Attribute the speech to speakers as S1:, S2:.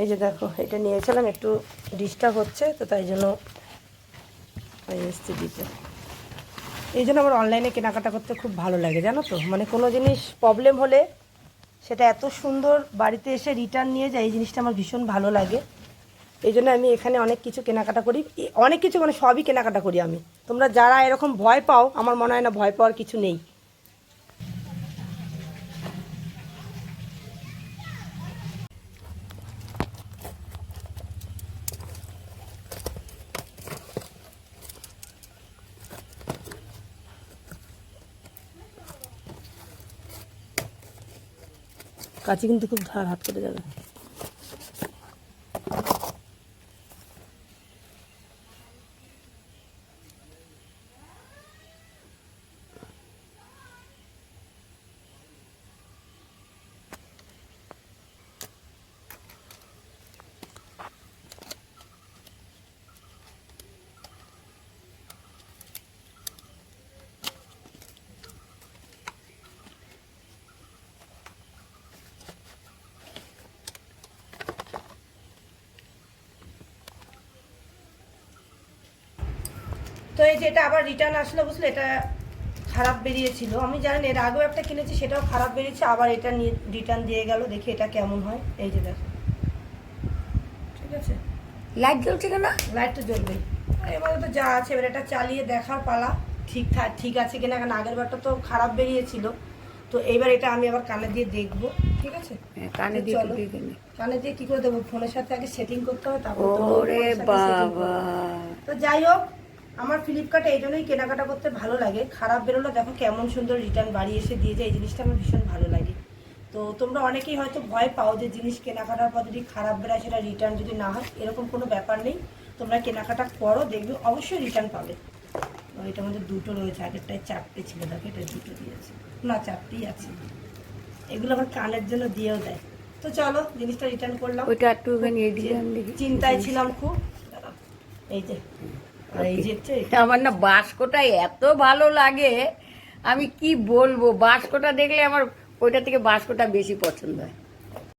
S1: এই যে দেখো, এটা নিয়েছিলাম, একটু ডিস্টার্ব হচ্ছে, তো তাই জন্য এসছি দিতে। এই জন্য আমার অনলাইনে কেনাকাটা করতে খুব ভালো লাগে, জানো তো? মানে কোনো জিনিস প্রবলেম হলে সেটা এত সুন্দর বাড়িতে এসে রিটার্ন নিয়ে যায়, এই জিনিসটা আমার ভীষণ ভালো লাগে। এই জন্য আমি এখানে অনেক কিছু কেনাকাটা করি। অনেক কিছু মানে সবই কেনাকাটা করি আমি। তোমরা যারা এরকম ভয় পাও, আমার মনে হয় না ভয় পাওয়ার কিছু নেই। কাছে কিন্তু খুব ধার হাত করে যাবে। তো এই যে এটা আবার রিটার্ন আসলো বুঝলে? এটা খারাপ বেরিয়েছিল। আমি জানি এর আগেও একটা কিনেছি সেটাও খারাপ বেরিয়েছে আবার এটা নিয়ে রিটার্ন দিয়ে গেল দেখি এটা কেমন হয়। এই যে দেখো। ঠিক আছে?
S2: লাইট জ্বলছে কেন?
S1: লাইট তো জ্বলবেই আর এবারে তো যা আছে এবার এটা চালিয়ে দেখার পালা। ঠিক ঠিক আছে কিনা কারণ আগের বারটা তো খারাপ বেরিয়েছিল। তো এইবার এটা আমি আবার কানে দিয়ে দেখব ঠিক আছে?
S2: হ্যাঁ, কানে দিয়ে
S1: চলো। কানে দিয়ে কি করে দেবো? ফোনের সাথে আগে সেটিং করতে হবে তারপর
S2: ওরে। বাবা।
S1: তো যাই হোক আমার ফ্লিপকার্টে এই জন্যই কেনাকাটা করতে ভালো লাগে। খারাপ বেরোলো দেখো কেমন সুন্দর রিটার্ন বাড়ি এসে দিয়ে যায় এই জিনিসটা আমার ভীষণ ভালো লাগে। তো তোমরা অনেকেই হয়তো ভয় পাও যে জিনিস কেনাকাটার পর যদি খারাপ বেরোয় সেটা রিটার্ন যদি না হয় এরকম কোনো ব্যাপার নেই। তোমরা কেনাকাটা করো দেখবে অবশ্যই রিটার্ন পাবে। এটার মধ্যে দুটো রয়েছে আগেরটায় চারটে ছিল দেখো এটা দুটো দিয়েছে। না চারটেই আছে। এগুলো আবার কানের জন্য দিয়েও দেয়। তো চলো জিনিসটা রিটার্ন করলাম।
S2: ওইটা একটুখানি
S1: চিন্তায় ছিলাম খুব। এই যে
S2: আমার না বাস্কটা এত ভালো লাগে আমি কি বলব? বাস্কটা দেখলে আমার ওইটা থেকে বাস্কটা বেশি পছন্দ হয়।